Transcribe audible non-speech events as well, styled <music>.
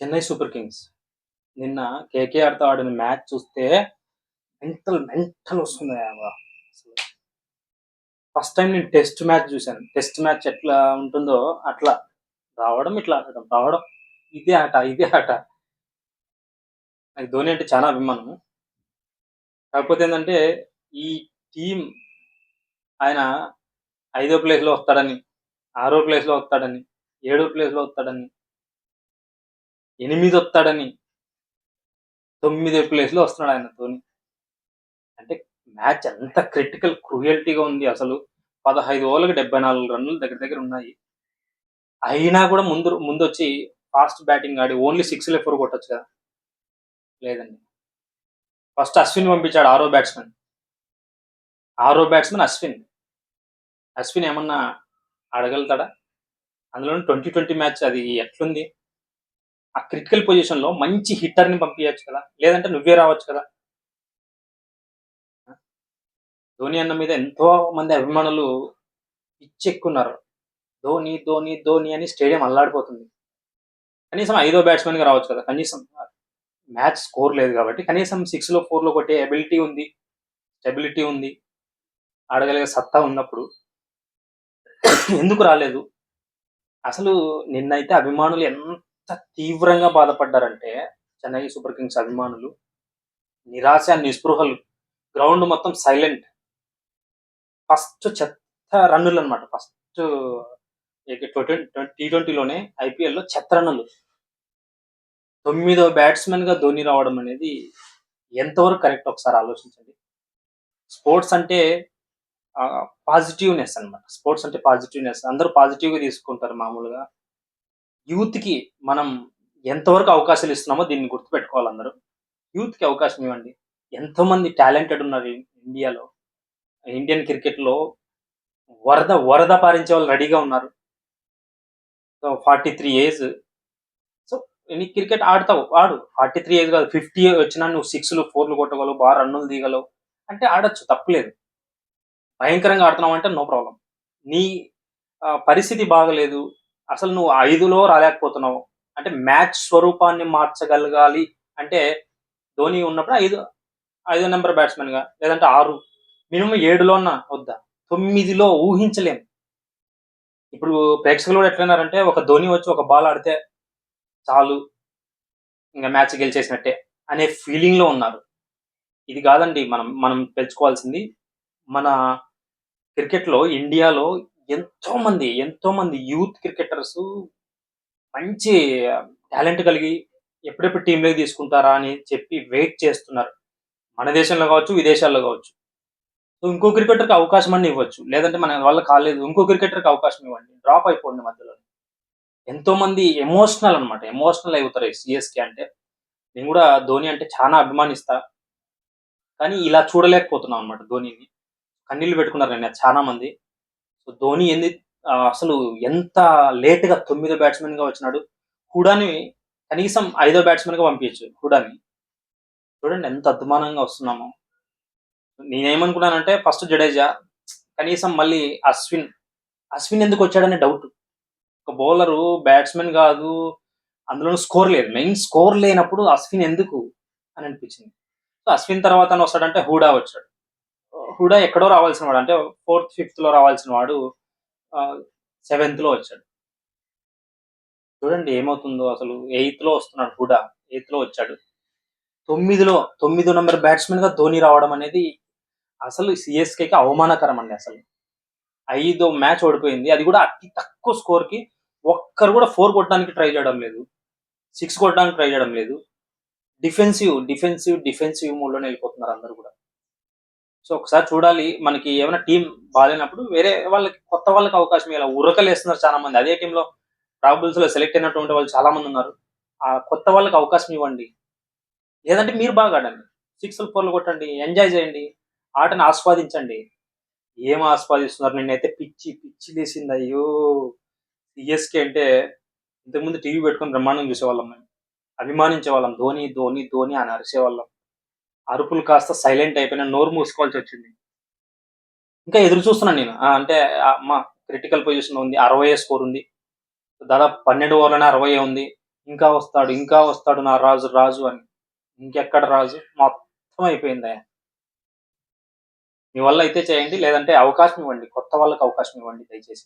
Chennai super Kings. నిన్న కేకేఆర్తో ఆడిన match చూస్తే మెంటల్ మెంటల్ వస్తుంది అసలు ఫస్ట్ టైం నేను టెస్ట్ మ్యాచ్ చూశాను. టెస్ట్ మ్యాచ్ ఎట్లా ఉంటుందో అట్లా. రావడం ఇట్లా ఆడడం రావడం. ఇదే ఆట ఇదే ఆట. నాకు ధోని అంటే చాలా అభిమానం. కాకపోతే ఏంటంటే ఈ టీం ఆయన ఐదో ప్లేస్లో వస్తాడని ఆరో ప్లేస్లో వస్తాడని ఏడో ప్లేస్లో వస్తాడని ఎనిమిది వస్తాడని తొమ్మిదో ప్లేస్లో వస్తున్నాడు ఆయన ధోని. అంటే మ్యాచ్ ఎంత క్రిటికల్ క్రూయల్టీగా ఉంది అసలు. పదహైదు ఓవర్లకు డెబ్బై నాలుగు రన్నులు దగ్గర దగ్గర ఉన్నాయి. అయినా కూడా ముందు ముందు వచ్చి ఫాస్ట్ బ్యాటింగ్ ఆడి ఓన్లీ సిక్స్ ఫోర్ కొట్టచ్చు కదా. లేదండి. ఫస్ట్ అశ్విన్ పంపించాడు ఆరో బ్యాట్స్మెన్. ఆరో బ్యాట్స్మెన్ అశ్విన్. అశ్విన్ ఏమన్నా అడగలుగుతాడా? అందులో ట్వంటీ ట్వంటీ మ్యాచ్ అది ఎట్లుంది? ఆ క్రిటికల్ పొజిషన్లో మంచి హిట్టర్ని పంపించచ్చు కదా? లేదంటే నువ్వే రావచ్చు కదా? ధోని అన్న మీద ఎంతో మంది అభిమానులు ఇచ్చెక్కున్నారు ధోని ధోని ధోని అని స్టేడియం అల్లాడిపోతుంది. కనీసం ఐదో బ్యాట్స్మెన్గా రావచ్చు కదా? కనీసం మ్యాచ్ స్కోర్ లేదు కాబట్టి కనీసం సిక్స్లో ఫోర్లో కొట్టే అబిలిటీ ఉంది. స్టెబిలిటీ ఉంది. ఆడగలిగే సత్తా ఉన్నప్పుడు <coughs> ఎందుకు రాలేదు? అసలు నిన్నైతే అభిమానులు ఎంత ఎంత తీవ్రంగా బాధపడ్డారంటే చెన్నై సూపర్ కింగ్స్ అభిమానులు నిరాశ నిస్పృహలు గ్రౌండ్ మొత్తం సైలెంట్. ఫస్ట్ చెత్త రన్నులు అనమాట ఫస్ట్ టీ ట్వంటీలోనే ఐపీఎల్లో చెత్త రన్నులు. తొమ్మిదో బ్యాట్స్మెన్గా ధోని రావడం అనేది ఎంతవరకు కరెక్ట్? ఒకసారి ఆలోచించండి. స్పోర్ట్స్ అంటే పాజిటివ్నెస్ అన్నమాట. స్పోర్ట్స్ అంటే పాజిటివ్నెస్. అందరూ పాజిటివ్గా తీసుకుంటారు మామూలుగా. యూత్కి మనం ఎంతవరకు అవకాశాలు ఇస్తున్నామో దీన్ని గుర్తుపెట్టుకోవాలి అందరూ. యూత్కి అవకాశం ఇవ్వండి. ఎంతోమంది టాలెంటెడ్ ఉన్నారు ఇండియాలో. ఇండియన్ క్రికెట్లో వరద వరద పారించే వాళ్ళు రెడీగా ఉన్నారు. So forty three age. So నీ క్రికెట్ ఆడతావు ఆడు. ఫార్టీ త్రీ ఏజ్ కాదు ఫిఫ్టీ వచ్చినా నువ్వు సిక్స్లు ఫోర్లు కొట్టగలవు బాగా రన్నులు దిగలవు. అంటే ఆడచ్చు తప్పులేదు. భయంకరంగా ఆడుతున్నావు అంటే నో ప్రాబ్లం నీ పరిస్థితి బాగలేదు. అసలు నువ్వు ఐదులో రాలేకపోతున్నావు. అంటే మ్యాచ్ స్వరూపాన్ని మార్చగలగాలి అంటే ధోని ఉన్నప్పుడు ఐదు ఐదో నెంబర్ బ్యాట్స్మెన్గా లేదంటే ఆరు. మినిమం ఏడులో ఉన్న వద్దా? తొమ్మిదిలో ఊహించలేం. ఇప్పుడు ప్రేక్షకులు కూడా ఎట్లన్నారంటే ఒక ధోని వచ్చి ఒక బాల్ ఆడితే చాలు ఇంకా మ్యాచ్ గెలిచేసినట్టే అనే ఫీలింగ్లో ఉన్నారు. ఇది కాదండి మనం మనం తెలుసుకోవాల్సింది మన క్రికెట్లో ఇండియాలో ఎంతో మంది ఎంతో మంది యూత్ క్రికెటర్స్ మంచి టాలెంట్ కలిగి ఎప్పుడెప్పుడు టీంలోకి తీసుకుంటారా అని చెప్పి వెయిట్ చేస్తున్నారు. మన దేశంలో కావచ్చు విదేశాల్లో కావచ్చు. సో ఇంకో క్రికెటర్కి అవకాశం అన్ని ఇవ్వచ్చు. లేదంటే మన వల్ల కాలేదు. ఇంకో క్రికెటర్కి అవకాశం ఇవ్వండి. డ్రాప్ అయిపోండి మధ్యలో. ఎంతో మంది ఎమోషనల్ అన్నమాట. ఎమోషనల్ అవుతారు సిఎస్కే అంటే. నేను కూడా ధోని అంటే చాలా అభిమానిస్తా. కానీ ఇలా చూడలేకపోతున్నాం అనమాట ధోనిని. కన్నీళ్ళు పెట్టుకున్నారు నేను చాలా మంది సో ధోని ఎందు అసలు ఎంత లేట్గా తొమ్మిదో బ్యాట్స్మెన్గా వచ్చినాడు. హుడాని కనీసం ఐదో బ్యాట్స్మెన్గా పంపించచ్చు హుడాని. చూడండి ఎంత అద్మానంగా వస్తున్నాము. నేనేమనుకున్నానంటే ఫస్ట్ జడేజా కనీసం మళ్ళీ అశ్విన్. అశ్విన్ ఎందుకు వచ్చాడనే డౌట్ ఒక బౌలరు బ్యాట్స్మెన్ కాదు అందులో స్కోర్ లేదు. మెయిన్ స్కోర్ లేనప్పుడు అశ్విన్ ఎందుకు అని అనిపించింది. సో అశ్విన్ తర్వాత వస్తాడంటే హూడా వచ్చాడు. కూడా ఎక్కడో రావాల్సిన వాడు అంటే ఫోర్త్ ఫిఫ్త్లో రావాల్సిన వాడు సెవెంత్లో వచ్చాడు. చూడండి ఏమవుతుందో అసలు. ఎయిత్లో వస్తున్నాడు హుడా ఎయిత్లో వచ్చాడు. తొమ్మిదిలో తొమ్మిదో నెంబర్ బ్యాట్స్మెన్గా ధోని రావడం అనేది అసలు సిఎస్కేకి అవమానకరం అండి అసలు. ఐదో మ్యాచ్ ఓడిపోయింది. అది కూడా అతి తక్కువ స్కోర్కి ఒక్కరు కూడా ఫోర్ కొట్టడానికి ట్రై చేయడం లేదు. సిక్స్ కొట్టడానికి ట్రై చేయడం లేదు. డిఫెన్సివ్ డిఫెన్సివ్ డిఫెన్సివ్ మోడ్లోనే వెళ్ళిపోతున్నారు అందరు కూడా. సో ఒకసారి చూడాలి. మనకి ఏమైనా టీం బాగాలేనప్పుడు వేరే వాళ్ళకి కొత్త వాళ్ళకి అవకాశం ఇలా ఉరకలు వేస్తున్నారు చాలా మంది అదే టీంలో ప్రాబుల్స్లో సెలెక్ట్ అయినటువంటి వాళ్ళు చాలా మంది ఉన్నారు. ఆ కొత్త వాళ్ళకి అవకాశం ఇవ్వండి. లేదంటే మీరు బాగా ఆడండి. సిక్స్ ఫోర్లు కొట్టండి. ఎంజాయ్ చేయండి. ఆటను ఆస్వాదించండి. ఏం ఆస్వాదిస్తున్నారు? నేనైతే పిచ్చి పిచ్చి లేసింది అయ్యో! సిఎస్కే అంటే ఇంతకుముందు టీవీ పెట్టుకొని బ్రహ్మాండం చూసేవాళ్ళం మేము. అభిమానించే వాళ్ళం ధోని ధోని ధోని అని అరిసేవాళ్ళం అరుపులు కాస్త సైలెంట్ అయిపోయిన నోరు మూసుకోవాల్సి వచ్చింది. ఇంకా ఎదురు చూస్తున్నాను నేను. అంటే మా క్రిటికల్ పొజిషన్ ఉంది. అరవై స్కోర్ ఉంది. దాదాపు పన్నెండు ఓవర్లనే అరవై ఉంది. ఇంకా వస్తాడు ఇంకా వస్తాడు నా రాజు రాజు అని. ఇంకెక్కడ రాజు? మొత్తం అయిపోయింది. మీ వల్ల అయితే చేయండి. లేదంటే అవకాశం ఇవ్వండి. కొత్త వాళ్ళకి అవకాశం ఇవ్వండి దయచేసి.